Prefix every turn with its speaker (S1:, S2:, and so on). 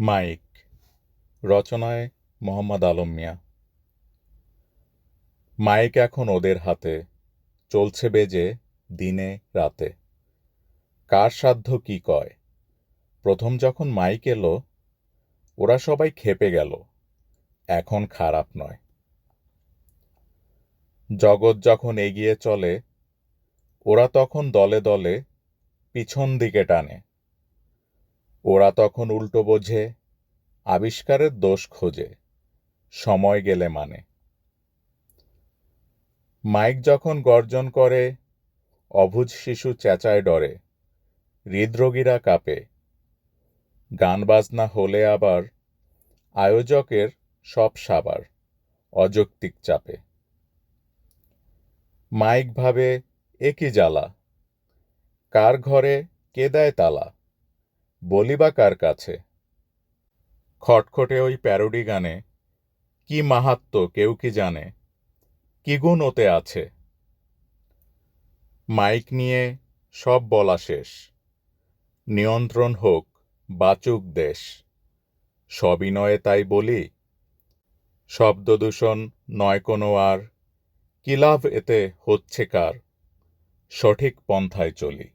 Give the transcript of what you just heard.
S1: Mic. রচনায় মোহাম্মদ আলম মিয়া। Mic এখন ওদের হাতে। চলছে বেজে, দিনে, রাতে। কার সাধ্য কি কয়? প্রথম যখন মাইক এলো, ওরা সবাই খেপে গেল। এখন খারাপ নয়। জগৎ যখন এগিয়ে চলে, ওরা তখন দলে দলে পিছন দিকে টানে। ওরা তখন উল্টো বোঝে, আবিষ্কারের দোষ খোঁজে, সময় গেলে মানে। মাইক যখন গর্জন করে অভুজ শিশু চেঁচায় ডরে, হৃদরোগীরা কাঁপে। গান বাজনা হলে আবার আয়োজকের সব সাবার অযৌক্তিক চাপে। মাইক ভাবে একই জ্বালা? কার ঘরে কে দেয় তালা? বলিবা কার কাছে? খটখটে ওই প্যারোডি গানে, কি মাহাত্ম কেউ কি জানে? কি গুণ ওতে আছে? মাইক নিয়ে সব বলা শেষ। নিয়ন্ত্রণ হোক, বাচুক দেশ। সবিনয়ে তাই বলি। শব্দদূষণ নয় কোনো আর। কি লাভ এতে হচ্ছে কার? সঠিক পন্থায় চলি।